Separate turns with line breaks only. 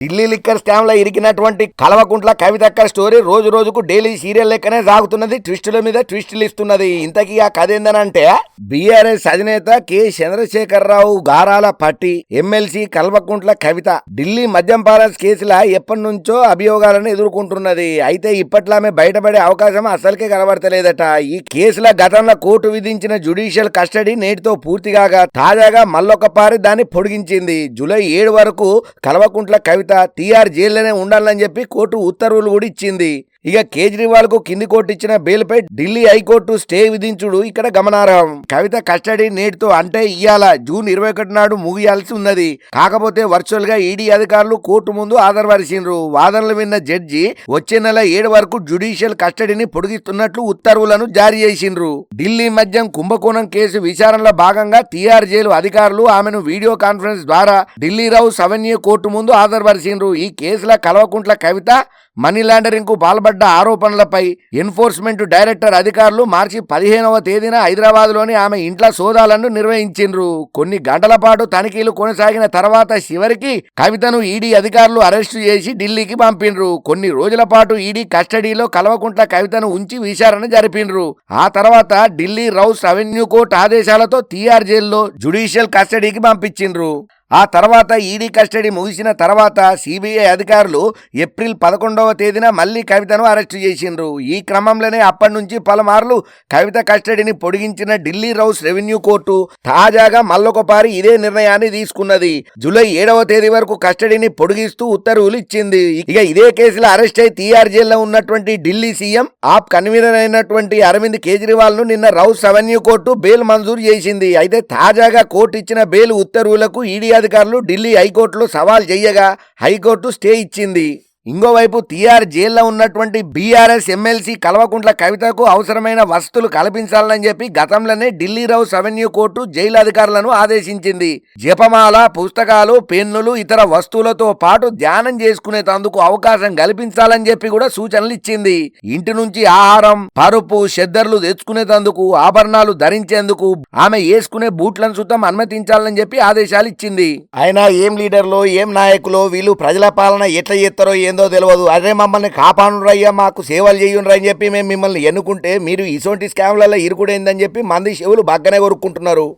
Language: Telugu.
ఢిల్లీ లిక్కర్ స్కామ్లో ఇరికినటువంటి కలవకుంట్ల కవితక్క స్టోరీ రోజు రోజుకు డైలీ సీరియల్ లెక్కనే సాగుతున్నది ట్విస్టుల మీద ట్విస్టులు ఇస్తున్నది. ఇంతకీ ఆ కథ ఏందనంటే బీఆర్ఎస్ అధినేత కె. చంద్రశేఖరరావు గారాల పట్టి ఎమ్మెల్సీ కల్వకుంట్ల కవిత ఢిల్లీ మద్యం పాలస్ కేసుల ఎప్పటి నుంచో అభియోగాలను ఎదుర్కొంటున్నది. అయితే ఇప్పట్లో ఆమె బయటపడే అవకాశం అసలుకే కనబడతలేదట. ఈ కేసుల గతంలో కోర్టు విధించిన జుడిషియల్ కస్టడీ నేటితో పూర్తిగా తాజాగా మల్లొకపారి దాన్ని పొడిగించింది. జూలై ఏడు వరకు కల్వకుంట్ల కవిత టీఆర్ జైల్లోనే ఉండాలని చెప్పి కోర్టు ఉత్తర్వులు కూడా ఇచ్చింది. ఇక కేజ్రీవాల్కు కింది కోర్టు ఇచ్చిన బెయిల్పై ఢిల్లీ హైకోర్టు స్టే విధించుడు ఇక్కడ గమనార్హం. కవిత కస్టడీ నేటితో అంటే ఇయ్యాల. జూన్ ఇరవై ఒకటి నాడు ముగియాల్సి ఉన్నది. కాకపోతే వర్చువల్గా ఈడీ అధికారులు కోర్టు ముందు ఆధారపరిచిండ్రు వాదనలు విన్న జడ్జి వచ్చే నెల ఏడు వరకు జుడిషియల్ కస్టడీని పొడిగిస్తున్నట్లు ఉత్తర్వులను జారీ చేసిండ్రు. ఢిల్లీ మద్యం కుంభకోణం కేసు విచారణలో భాగంగా టీఆర్ జైలు అధికారులు ఆమెను వీడియో కాన్ఫరెన్స్ ద్వారా ఢిల్లీ రావు అవెన్యూ కోర్టు ముందు ఆధారపరిచిండ్రు ఈ కేసుల కలవకుంట్ల కవిత మనీ లాండరింగ్కు పాల్పడ్డ ఆరోపణలపై ఎన్ఫోర్స్మెంట్ డైరెక్టర్ అధికారులు మార్చి పదిహేనవ తేదీన హైదరాబాద్లోని ఆమె ఇంట్ల సోదాలను నిర్వహించిండ్రు. కొన్ని గంటల పాటు తనిఖీలు కొనసాగిన తర్వాత చివరికి కవితను ఈడీ అధికారులు అరెస్టు చేసి ఢిల్లీకి పంపిండ్రు. కొన్ని రోజుల పాటు ఈడీ కస్టడీలో కలవకుంట్ల కవితను ఉంచి విచారణ జరిపిండ్రు. ఆ తర్వాత ఢిల్లీ రౌస్ అవెన్యూ కోర్టు ఆదేశాలతో తీఆర్ జైల్లో జుడిషియల్ కస్టడీకి పంపించిండ్రు. ఆ తర్వాత ఈడీ కస్టడీ ముగిసిన తర్వాత సిబిఐ అధికారులు ఏప్రిల్ పదకొండవ తేదీన మళ్ళీ కవితను అరెస్టు చేసిండ్రు. ఈ క్రమంలోనే అప్పటి నుంచి పలుమార్లు కవిత కస్టడీని పొడిగించిన ఢిల్లీ రౌస్ రెవెన్యూ కోర్టు తాజాగా మల్లొకపారి ఇదే నిర్ణయాన్ని తీసుకున్నది. జూలై ఏడవ తేదీ వరకు కస్టడీని పొడిగిస్తూ ఉత్తర్వులు ఇచ్చింది. ఇక ఇదే కేసులో అరెస్ట్ అయి తీఆర్ జైల్లో ఉన్నటువంటి ఢిల్లీ సీఎం ఆప్ కన్వీనర్ అయినటువంటి అరవింద్ కేజ్రీవాల్ను నిన్న రౌస్ రెవెన్యూ కోర్టు బెయిల్ మంజూరు చేసింది. అయితే తాజాగా కోర్టు ఇచ్చిన బెయిల్ ఉత్తర్వులకు ఈడీ అధికారులు ఢిల్లీ హైకోర్టులో సవాల్ చేయగా హైకోర్టు స్టే ఇచ్చింది. ఇంకోవైపు టీఆర్ జైల్లో ఉన్నటువంటి బీఆర్ఎస్ ఎమ్మెల్సీ కల్వకుంట్ల కవితకు అవసరమైన వసతులు కల్పించాలని చెప్పి గతంలోనే Delhi Rouse Avenue court jail అధికారులను ఆదేశించింది. జపమాల పుస్తకాలు పెన్నులు ఇతర వస్తువులతో పాటు ధ్యానం చేసుకునేటందుకు అవకాశం కల్పించాలని చెప్పి కూడా సూచనలు ఇచ్చింది. ఇంటి నుంచి ఆహారం పరుపు షెద్దర్లు తెచ్చుకునేటందుకు ఆభరణాలు ధరించేందుకు ఆమె వేసుకునే బూట్లను సుతం అనుమతించాలని చెప్పి ఆదేశాలు ఇచ్చింది. అయినా ఏం లీడర్లో ఏం నాయకులో వీళ్ళు ప్రజల పాలన ఎట్లా చేస్తారో ఏందో తెలియదు అదే మమ్మల్ని కాపాడురయ్యా మాకు సేవలు చేయుండ్రు అని చెప్పి మేము మిమ్మల్ని ఎన్నుకుంటే మీరు ఇసొంటి స్కామ్లలో ఇరుకుడైందని చెప్పి మంది చెవులు బగ్గనే కొరుక్కుంటున్నారు.